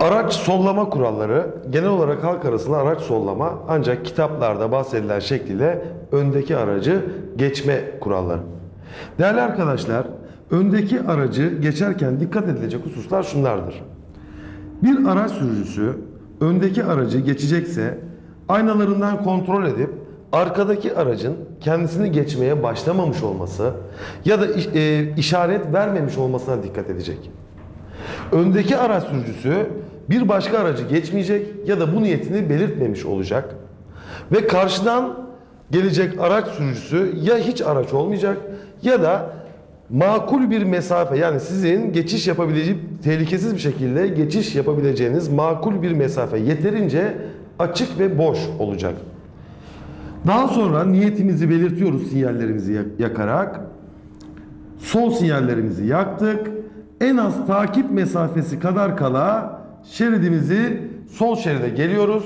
Araç sollama kuralları genel olarak halk arasında araç sollama ancak kitaplarda bahsedilen şekliyle öndeki aracı geçme kuralları. Değerli arkadaşlar, öndeki aracı geçerken dikkat edilecek hususlar şunlardır. Bir araç sürücüsü öndeki aracı geçecekse aynalarından kontrol edip arkadaki aracın kendisini geçmeye başlamamış olması ya da e, işaret vermemiş olmasına dikkat edecek. Öndeki araç sürücüsü bir başka aracı geçmeyecek ya da bu niyetini belirtmemiş olacak. Ve karşıdan gelecek araç sürücüsü ya hiç araç olmayacak ya da makul bir mesafe yani sizin geçiş yapabileceği tehlikesiz bir şekilde geçiş yapabileceğiniz makul bir mesafe yeterince açık ve boş olacak. Daha sonra niyetimizi belirtiyoruz sinyallerimizi yak- yakarak. Sol sinyallerimizi yaktık. En az takip mesafesi kadar kala şeridimizi sol şeride geliyoruz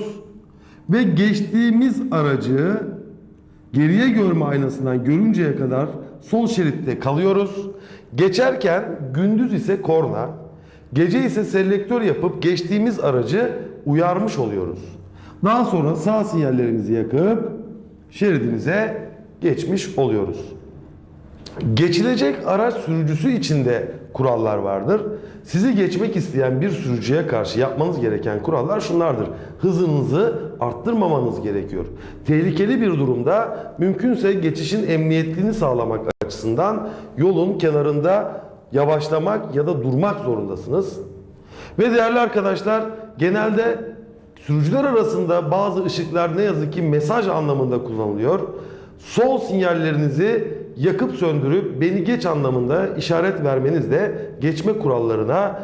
ve geçtiğimiz aracı geriye görme aynasından görünceye kadar sol şeritte kalıyoruz. Geçerken gündüz ise korna, gece ise selektör yapıp geçtiğimiz aracı uyarmış oluyoruz. Daha sonra sağ sinyallerimizi yakıp şeridimize geçmiş oluyoruz. Geçilecek araç sürücüsü için de kurallar vardır. Sizi geçmek isteyen bir sürücüye karşı yapmanız gereken kurallar şunlardır. Hızınızı arttırmamanız gerekiyor. Tehlikeli bir durumda mümkünse geçişin emniyetliğini sağlamak açısından yolun kenarında yavaşlamak ya da durmak zorundasınız. Ve değerli arkadaşlar genelde sürücüler arasında bazı ışıklar ne yazık ki mesaj anlamında kullanılıyor. Sol sinyallerinizi yakıp söndürüp beni geç anlamında işaret vermeniz de geçme kurallarına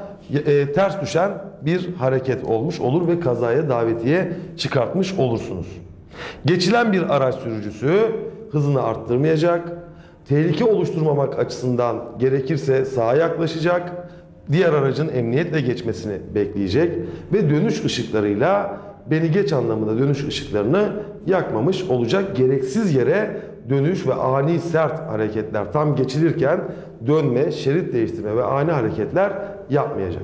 e, ters düşen bir hareket olmuş olur ve kazaya davetiye çıkartmış olursunuz. Geçilen bir araç sürücüsü hızını arttırmayacak, tehlike oluşturmamak açısından gerekirse sağa yaklaşacak, diğer aracın emniyetle geçmesini bekleyecek ve dönüş ışıklarıyla beni geç anlamında dönüş ışıklarını yakmamış olacak. Gereksiz yere dönüş ve ani sert hareketler tam geçilirken dönme, şerit değiştirme ve ani hareketler yapmayacak.